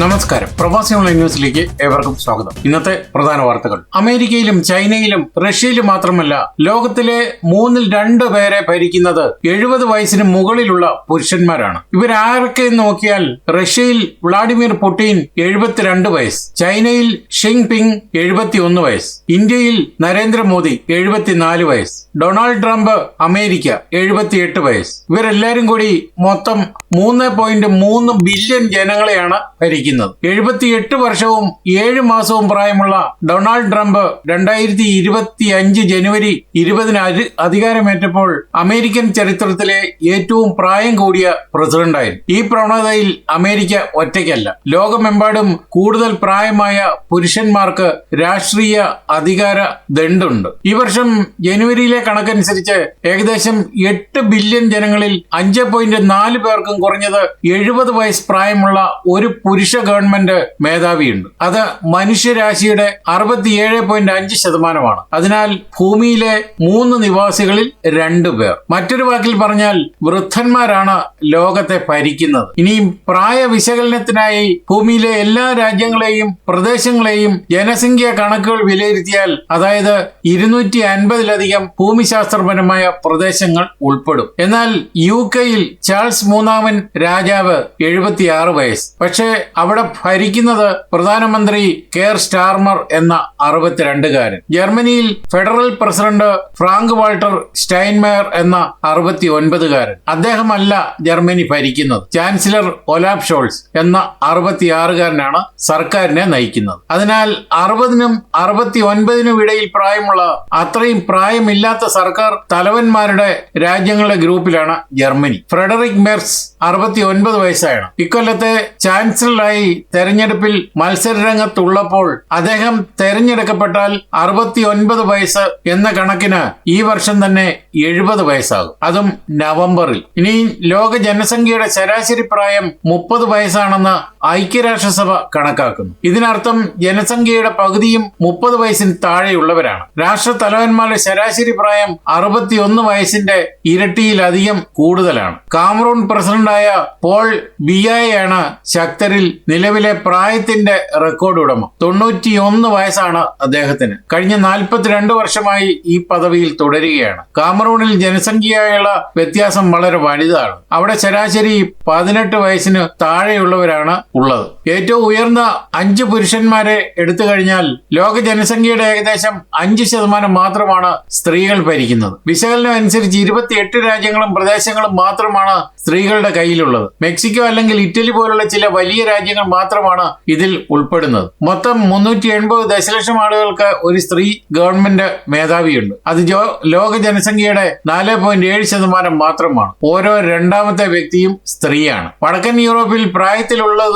നമസ്കാരം. പ്രവാസി ഓൺലൈൻ ന്യൂസിലേക്ക് ഏവർക്കും സ്വാഗതം. ഇന്നത്തെ പ്രധാന വാർത്തകൾ. അമേരിക്കയിലും ചൈനയിലും റഷ്യയിലും മാത്രമല്ല ലോകത്തിലെ മൂന്നിൽ രണ്ട് പേരെ ഭരിക്കുന്നത് എഴുപത് വയസ്സിന് മുകളിലുള്ള പുരുഷന്മാരാണ്. ഇവരാരൊക്കെ നോക്കിയാൽ റഷ്യയിൽ വ്ളാഡിമിർ പുടിൻ എഴുപത്തിരണ്ട് വയസ്സ് ചൈനയിൽ ഷിങ് പിങ് എഴുപത്തിയൊന്ന് വയസ്സ് ഇന്ത്യയിൽ നരേന്ദ്രമോദി എഴുപത്തിനാല് വയസ്സ് ഡൊണാൾഡ് ട്രംപ് അമേരിക്ക എഴുപത്തിയെട്ട് വയസ്സ്. ഇവരെല്ലാരും കൂടി മൊത്തം മൂന്ന് പോയിന്റ് മൂന്ന് ബില്യൺ ജനങ്ങളെയാണ് ഭരിക്കുന്നത്. എഴുപത്തിയെട്ട് വർഷവും ഏഴ് മാസവും പ്രായമുള്ള ഡൊണാൾഡ് ട്രംപ് രണ്ടായിരത്തി ഇരുപത്തി അഞ്ച് ജനുവരി ഇരുപതിന് അധി- അധികാരമേറ്റപ്പോൾ അമേരിക്കൻ ചരിത്രത്തിലെ ഏറ്റവും പ്രായം കൂടിയ പ്രസിഡന്റായിരുന്നു. ഈ പ്രവണതയിൽ അമേരിക്ക ഒറ്റയ്ക്കല്ല. ലോകമെമ്പാടും കൂടുതൽ പ്രായമായ പുരുഷന്മാർക്ക് രാഷ്ട്രീയ അധികാര ദണ്ടുണ്ട് ഈ വർഷം ജനുവരിയിലെ കണക്കനുസരിച്ച് ഏകദേശം എട്ട് ബില്യൺ ജനങ്ങളിൽ അഞ്ച് പോയിന്റ് നാല് പേർക്കും കുറഞ്ഞത് എഴുപത് വയസ്സ് പ്രായമുള്ള ഒരു പുരുഷ ഗവൺമെന്റ് മേധാവിയുണ്ട്. അത് മനുഷ്യരാശിയുടെ അറുപത്തിയേഴ് പോയിന്റ് അഞ്ച് ശതമാനമാണ്. അതിനാൽ ഭൂമിയിലെ മൂന്ന് നിവാസികളിൽ രണ്ടു പേർ. മറ്റൊരു വാക്കിൽ പറഞ്ഞാൽ വൃദ്ധന്മാരാണ് ലോകത്തെ ഭരിക്കുന്നത്. ഇനിയും പ്രായ വിശകലനത്തിനായി ഭൂമിയിലെ എല്ലാ രാജ്യങ്ങളെയും പ്രദേശങ്ങളെയും ജനസംഖ്യ കണക്കുകൾ വിലയിരുത്തിയാൽ അതായത് ഇരുന്നൂറ്റി അൻപതിലധികം ഭൂമിശാസ്ത്രപരമായ പ്രദേശങ്ങൾ ഉൾപ്പെടും. എന്നാൽ യു കെയിൽ ചാൾസ് മൂന്നാമൻ രാജാവ് എഴുപത്തിയാറ് വയസ്സ്. പക്ഷേ അവിടെ ഭരിക്കുന്നത് പ്രധാനമന്ത്രി കെയർ സ്റ്റാർമർ എന്ന അറുപത്തിരണ്ടുകാരൻ. ജർമ്മനിയിൽ federal president Frank Walter Steinmeier എന്ന അറുപത്തി ഒൻപതുകാരൻ അദ്ദേഹമല്ല ജർമ്മനി ഭരിക്കുന്നത്. ചാൻസലർ ഒലാബ് ഷോൾസ് എന്ന അറുപത്തിയാറുകാരനാണ് സർക്കാരിനെ നയിക്കുന്നത്. അതിനാൽ അറുപതിനും അറുപത്തി ഒൻപതിനും ഇടയിൽ പ്രായമുള്ള അത്രയും പ്രായമില്ലാത്ത സർക്കാർ തലവന്മാരുടെ രാജ്യങ്ങളുടെ ഗ്രൂപ്പിലാണ് ജർമ്മനി. ഫ്രെഡറിക് മെർസ് അറുപത്തി ഒൻപത് വയസ്സായാണ്. ഇക്കൊല്ലത്തെ ചാൻസലറായി തെരഞ്ഞെടുപ്പിൽ മത്സരരംഗത്തുള്ളപ്പോൾ അദ്ദേഹം തെരഞ്ഞെടുക്കപ്പെട്ടാൽ അറുപത്തിയൊൻപത് വയസ്സ് എന്ന കണക്കിന് ഈ വർഷം തന്നെ എഴുപത് വയസ്സാകും. അതും നവംബറിൽ. ഇനി ലോക ജനസംഖ്യയുടെ ശരാശരി പ്രായം മുപ്പത് വയസ്സാണെന്ന് ഐക്യരാഷ്ട്രസഭ കണക്കാക്കുന്നു. ഇതിനർത്ഥം ജനസംഖ്യയുടെ പകുതിയും മുപ്പത് വയസ്സിന് താഴെയുള്ളവരാണ്. രാഷ്ട്ര തലവന്മാരുടെ ശരാശരി പ്രായം അറുപത്തിയൊന്ന് വയസ്സിന്റെ ഇരട്ടിയിലധികം കൂടുതലാണ്. കാമറൂൺ പ്രസിഡന്റായ പോൾ ബിയായാണ് ശക്തരിൽ നിലവിലെ പ്രായത്തിന്റെ റെക്കോർഡ് ഉടമ. തൊണ്ണൂറ്റിയൊന്ന് വയസ്സാണ് അദ്ദേഹത്തിന്. കഴിഞ്ഞ നാൽപ്പത്തിരണ്ട് വർഷമായി ഈ പദവിയിൽ തുടരുകയാണ്. കാമറൂണിൽ ജനസംഖ്യയായുള്ള വ്യത്യാസം വളരെ വലുതാണ്. അവിടെ ശരാശരി പതിനെട്ട് വയസ്സിന് താഴെയുള്ളവരാണ് ഉള്ളത്. ഏറ്റവും ഉയർന്ന അഞ്ച് പുരുഷന്മാരെ എടുത്തു കഴിഞ്ഞാൽ ലോക ജനസംഖ്യയുടെ ഏകദേശം അഞ്ച് ശതമാനം മാത്രമാണ് സ്ത്രീകൾ ഭരിക്കുന്നത്. വിശകലനം അനുസരിച്ച് ഇരുപത്തിയെട്ട് രാജ്യങ്ങളും പ്രദേശങ്ങളും മാത്രമാണ് സ്ത്രീകളുടെ കയ്യിലുള്ളത്. മെക്സിക്കോ അല്ലെങ്കിൽ ഇറ്റലി പോലുള്ള ചില വലിയ രാജ്യങ്ങൾ മാത്രമാണ് ഇതിൽ ഉൾപ്പെടുന്നത്. മൊത്തം മുന്നൂറ്റി എൺപത് ദശലക്ഷം ആളുകൾക്ക് ഒരു സ്ത്രീ ഗവൺമെന്റ് മേധാവിയുണ്ട്. അത് ലോക ജനസംഖ്യയുടെ നാല് പോയിന്റ് ഏഴ് ശതമാനം മാത്രമാണ്. ഓരോ രണ്ടാമത്തെ വ്യക്തിയും സ്ത്രീയാണ്. വടക്കൻ യൂറോപ്പിൽ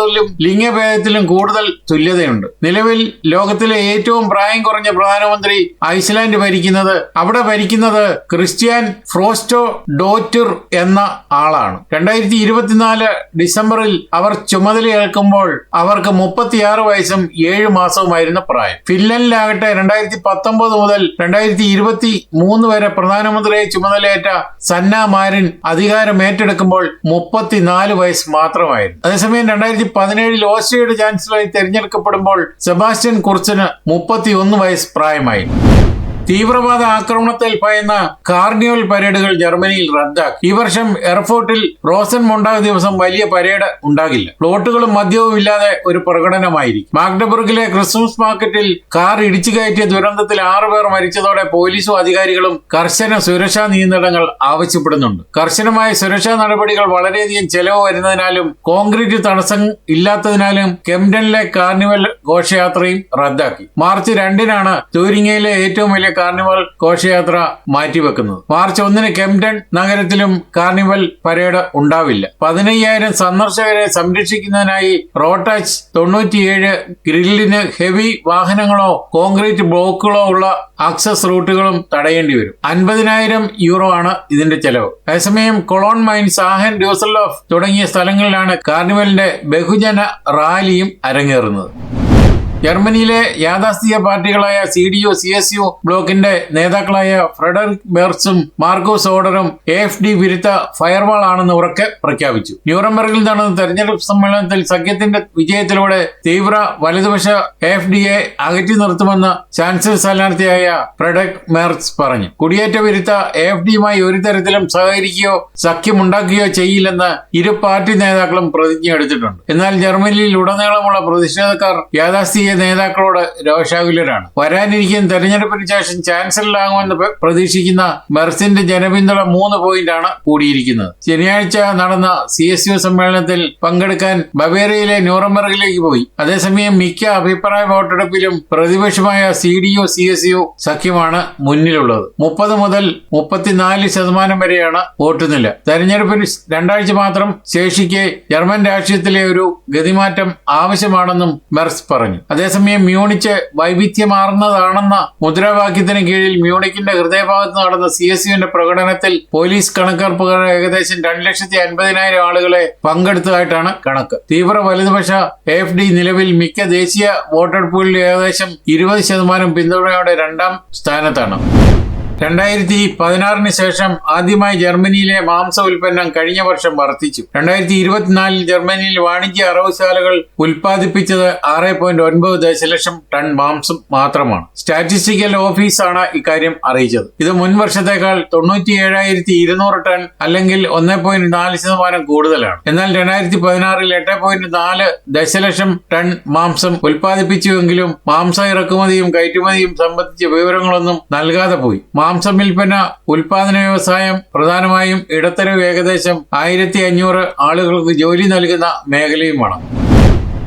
പ്രായത്തിലുള്ളതിലും ലിംഗഭേദത്തിലും കൂടുതൽ തുല്യതയുണ്ട്. നിലവിൽ ലോകത്തിലെ ഏറ്റവും പ്രായം കുറഞ്ഞ പ്രധാനമന്ത്രി ഐസ്ലാൻഡ് ഭരിക്കുന്നത് അവിടെ ഭരിക്കുന്നത് ക്രിസ്ത്യാൻ ഫ്രോസ്റ്റോ ഡോറ്റുർ എന്ന ആളാണ്. രണ്ടായിരത്തി ഇരുപത്തിനാല് ഡിസംബറിൽ അവർ ചുമതലയേൽക്കുമ്പോൾ അവർക്ക് മുപ്പത്തിയാറ് വയസ്സും ഏഴ് മാസവുമായിരുന്ന പ്രായം. ഫിൻലൻഡിലാകട്ടെ രണ്ടായിരത്തി പത്തൊമ്പത് മുതൽ രണ്ടായിരത്തി ഇരുപത്തി മൂന്ന് വരെ പ്രധാനമന്ത്രിയെ ചുമതലയേറ്റ സന്ന മാരിൻ അധികാരം ഏറ്റെടുക്കുമ്പോൾ മുപ്പത്തിനാല് വയസ്സ് മാത്രമായിരുന്നു. അതേസമയം രണ്ടായിരത്തി പതിനേഴിൽ ഓസ്ട്രിയയുടെ ചാൻസലറായി തെരഞ്ഞെടുക്കപ്പെടുമ്പോൾ സെബാസ്റ്റ്യൻ കുർച്ചന് മുപ്പത്തിയൊന്ന് വയസ്സ് പ്രായമായി. തീവ്രവാദ ആക്രമണത്തിൽ ഭയന്ന കാർണിവൽ പരേഡുകൾ ജർമ്മനിയിൽ റദ്ദാക്കി. ഈ വർഷം എയർഫോർട്ടിൽ റോസൻ മൊണ്ടാഗ് ദിവസം വലിയ പരേഡ് ഉണ്ടാകില്ല. പ്ലോട്ടുകളും മദ്യവും ഇല്ലാതെ ഒരു പ്രകടനമായിരിക്കും. മാഗ്ഡബർഗിലെ ക്രിസ്മസ് മാർക്കറ്റിൽ കാർ ഇടിച്ചു കയറ്റിയ ദുരന്തത്തിൽ ആറുപേർ മരിച്ചതോടെ പോലീസും അധികാരികളും കർശന സുരക്ഷാ നിയന്ത്രണങ്ങൾ ആവശ്യപ്പെടുന്നുണ്ട്. കർശനമായ സുരക്ഷാ നടപടികൾ വളരെയധികം ചെലവ് വരുന്നതിനാലും കോൺക്രീറ്റ് തടസ്സം ഇല്ലാത്തതിനാലും കെംഡനിലെ കാർണിവൽ ഘോഷയാത്രയും റദ്ദാക്കി. മാർച്ച് രണ്ടിനാണ് തൂരിങ്ങയിലെ ഏറ്റവും വലിയ കാർണിവൽ ഘോഷയാത്ര മാറ്റിവെക്കുന്നത്. മാർച്ച് ഒന്നിന് കെംഡൺ നഗരത്തിലും കാർണിവൽ പരേഡ് ഉണ്ടാവില്ല. പതിനയ്യായിരം സന്ദർശകരെ സംരക്ഷിക്കുന്നതിനായി റോട്ടാച്ച് തൊണ്ണൂറ്റിയേഴ് ഗ്രില്ലിന് ഹെവി വാഹനങ്ങളോ കോൺക്രീറ്റ് ബ്ലോക്കുകളോ ഉള്ള ആക്സസ് റൂട്ടുകളും തടയേണ്ടി വരും. അൻപതിനായിരം യൂറോ ആണ് ഇതിന്റെ ചെലവ്. അതേസമയം കൊളോൺ മൈൻ സാഹൻ ഡ്യൂസൽഡോഫ് തുടങ്ങിയ സ്ഥലങ്ങളിലാണ് കാർണിവലിന്റെ ബഹുജന റാലിയും അരങ്ങേറുന്നത്. ജർമ്മനിയിലെ യാഥാസ്ഥിക പാർട്ടികളായ C D U C S U ബ്ലോക്കിന്റെ നേതാക്കളായ ഫ്രെഡറിക് ബെർസും മാർക്കോസ് ഓർഡറും എ എഫ് ഡി വിരുദ്ധ ഫയർവാൾ ആണെന്ന് ഉറക്കെ പ്രഖ്യാപിച്ചു. ന്യൂറംബർഗിൽ നടന്ന തെരഞ്ഞെടുപ്പ് സമ്മേളനത്തിൽ സഖ്യത്തിന്റെ വിജയത്തിലൂടെ തീവ്ര വലതുപക്ഷ എ എഫ് ഡിയെ അകറ്റി നിർത്തുമെന്ന് ചാൻസലർ സ്ഥാനാർത്ഥിയായ ഫ്രെഡറിക് മെർസ് പറഞ്ഞു. കുടിയേറ്റ വിരുദ്ധ എ എഫ് ഡിയുമായി ഒരു തരത്തിലും സഹകരിക്കുകയോ സഖ്യമുണ്ടാക്കുകയോ ചെയ്യില്ലെന്ന് ഇരു പാർട്ടി നേതാക്കളും പ്രതിജ്ഞ എടുത്തിട്ടുണ്ട് എന്നാൽ ജർമ്മനിയിൽ ഉടനീളമുള്ള പ്രതിഷേധക്കാർ യാഥാസ്ഥിക നേതാക്കളോട് രോഷാകുലരാണ്. വരാനിരിക്കുന്ന തെരഞ്ഞെടുപ്പിന് ശേഷം ചാൻസലറാകുമെന്ന് പ്ര- പ്രതീക്ഷിക്കുന്ന മെർസിന്റെ ജനപിന്തുണ മൂന്ന് പോയിന്റാണ് കൂടിയിരിക്കുന്നത്. ശനിയാഴ്ച നടന്ന സി എസ് യു സമ്മേളനത്തിൽ പങ്കെടുക്കാൻ ബവേറിയയിലെ ന്യൂറംബർഗിലേക്ക് പോയി. അതേസമയം മിക്ക അഭിപ്രായ വോട്ടെടുപ്പിലും പ്രതിപക്ഷമായ C D U C S U സഖ്യമാണ് മുന്നിലുള്ളത്. മുപ്പത് മുതൽ മുപ്പത്തിനാല് ശതമാനം വരെയാണ് വോട്ട് നില. തെരഞ്ഞെടുപ്പിന് രണ്ടാഴ്ച മാത്രം ശേഷിക്കെ ജർമ്മൻ രാഷ്ട്രീയത്തിലെ ഒരു ഗതിമാറ്റം ആവശ്യമാണെന്നും മെർസ് പറഞ്ഞു. അതേസമയം മ്യൂണിച്ച് വൈവിധ്യമാർന്നതാണെന്ന മുദ്രാവാക്യത്തിന് കീഴിൽ മ്യൂണിക്കിന്റെ ഹൃദയഭാഗത്ത് നടന്ന സി എസ് യുവിന്റെ പ്രകടനത്തിൽ പോലീസ് കണക്കെടുപ്പുകൾ ഏകദേശം രണ്ട് ലക്ഷത്തി അൻപതിനായിരം ആളുകളെ പങ്കെടുത്തതായിട്ടാണ് കണക്ക്. തീവ്ര വലതുപക്ഷ എഫ് ഡി നിലവിൽ മിക്ക ദേശീയ വോട്ടെടുപ്പുകളിൽ ഏകദേശം ഇരുപത് ശതമാനം പിന്തുണയോടെ രണ്ടാം സ്ഥാനത്താണ്. രണ്ടായിരത്തി പതിനാറിന് ശേഷം ആദ്യമായി ജർമ്മനിയിലെ മാംസ ഉൽപ്പന്നം കഴിഞ്ഞ വർഷം വർദ്ധിച്ചു. രണ്ടായിരത്തി ഇരുപത്തിനാലിൽ ജർമ്മനിയിൽ വാണിജ്യ അറവുശാലകൾ ഉൽപ്പാദിപ്പിച്ചത് ആറ് പോയിന്റ് ഒൻപത് ദശലക്ഷം ടൺ മാംസം മാത്രമാണ്. സ്റ്റാറ്റിസ്റ്റിക്കൽ ഓഫീസാണ് ഇക്കാര്യം അറിയിച്ചത്. ഇത് മുൻ വർഷത്തേക്കാൾ തൊണ്ണൂറ്റി ഏഴായിരത്തി ഇരുന്നൂറ് ടൺ അല്ലെങ്കിൽ ഒന്ന് പോയിന്റ് നാല് ശതമാനം കൂടുതലാണ്. എന്നാൽ രണ്ടായിരത്തി പതിനാറിൽ എട്ട് പോയിന്റ് നാല് ദശലക്ഷം ടൺ മാംസം ഉൽപ്പാദിപ്പിച്ചുവെങ്കിലും മാംസ ഇറക്കുമതിയും കയറ്റുമതിയും സംബന്ധിച്ച വിവരങ്ങളൊന്നും നൽകാതെ പോയി. മാംസം വിൽപ്പന ഉൽപാദന വ്യവസായം പ്രധാനമായും ഇടത്തരം ഏകദേശം ആയിരത്തി അഞ്ഞൂറ് ആളുകൾക്ക് ജോലി നൽകുന്ന മേഖലയുമാണ്.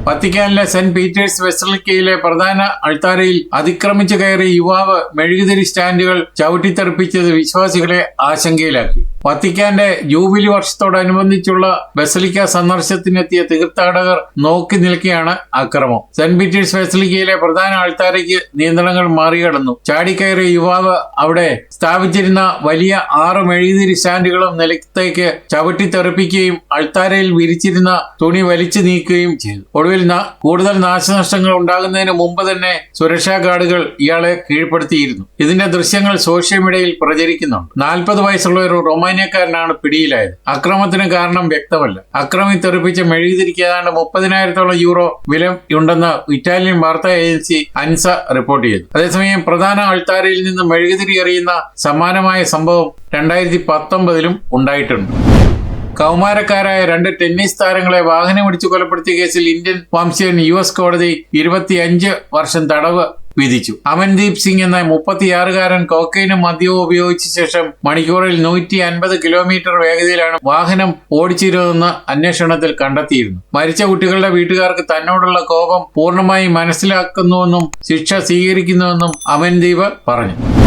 വത്തിക്കാനിലെ സെന്റ് പീറ്റേഴ്സ് വെസ്റ്റലിക്കയിലെ പ്രധാന അൾത്താരയിൽ അതിക്രമിച്ചു കയറി യുവാവ് മെഴുകുതിരി സ്റ്റാൻഡുകൾ ചവിട്ടിത്തെറിപ്പിച്ചത് വിശ്വാസികളെ ആശങ്കയിലാക്കി. വത്തിക്കാന്റെ ജൂബിലി വർഷത്തോടനുബന്ധിച്ചുള്ള ബസലിക്ക സന്ദർശനത്തിനെത്തിയ തീർത്ഥാടകർ നോക്കി നിൽക്കുകയാണ് അക്രമം സെന്റ് പീറ്റേഴ്സ് ബസലിക്കയിലെ പ്രധാന ആൾത്താരയ്ക്ക് നിയന്ത്രണങ്ങൾ മറികടന്നു. ചാടിക്കയറിയ യുവാവ് അവിടെ സ്ഥാപിച്ചിരുന്ന വലിയ ആറ് മെഴുകുതിരി സ്റ്റാൻഡുകളും നിലത്തേക്ക് ചവിട്ടിത്തെറിപ്പിക്കുകയും അൾത്താരയിൽ വിരിച്ചിരുന്ന തുണി വലിച്ചു നീക്കുകയും ചെയ്തു. ഒടുവിൽ കൂടുതൽ നാശനഷ്ടങ്ങൾ ഉണ്ടാകുന്നതിന് മുമ്പ് തന്നെ സുരക്ഷാ ഗാർഡുകൾ ഇയാളെ കീഴ്പ്പെടുത്തിയിരുന്നു. ഇതിന്റെ ദൃശ്യങ്ങൾ സോഷ്യൽ മീഡിയയിൽ പ്രചരിക്കുന്നുണ്ട്. നാൽപ്പത് വയസ്സുള്ള ഒരു റൊമാനിയക്കാരനാണ് പിടിയിലായത്. അക്രമത്തിന് കാരണം വ്യക്തമല്ല. അക്രമി തെറിപ്പിച്ച് മെഴുകുതിരിക്ക് ഏതാണ്ട് മുപ്പതിനായിരത്തോളം യൂറോ വില ഉണ്ടെന്ന് ഇറ്റാലിയൻ വാർത്താ ഏജൻസി അൻസ റിപ്പോർട്ട് ചെയ്തു. അതേസമയം പ്രധാന അൾത്താരയിൽ നിന്ന് മെഴുകുതിരി എറിയുന്ന സമാനമായ സംഭവം രണ്ടായിരത്തി പത്തൊമ്പതിലും ഉണ്ടായിട്ടുണ്ട്. കൗമാരക്കാരായ രണ്ട് ടെന്നീസ് താരങ്ങളെ വാഹനമിടിച്ചു കൊലപ്പെടുത്തിയ കേസിൽ ഇന്ത്യൻ വംശീയൻ യു എസ് കോടതി ഇരുപത്തിയഞ്ച് വർഷം തടവ് വിധിച്ചു. അമൻദീപ് സിംഗ് എന്ന മുപ്പത്തിയാറുകാരൻ കോക്കൈനും മദ്യവും ഉപയോഗിച്ച ശേഷം മണിക്കൂറിൽ നൂറ്റി അൻപത് കിലോമീറ്റർ വേഗതയിലാണ് വാഹനം ഓടിച്ചിരുന്നതെന്ന് അന്വേഷണത്തിൽ കണ്ടെത്തിയിരുന്നു. മരിച്ച കുട്ടികളുടെ വീട്ടുകാർക്ക് തന്നോടുള്ള കോപം പൂർണമായി മനസ്സിലാക്കുന്നുവെന്നും ശിക്ഷ സ്വീകരിക്കുന്നുവെന്നും അമൻദീപ് പറഞ്ഞു.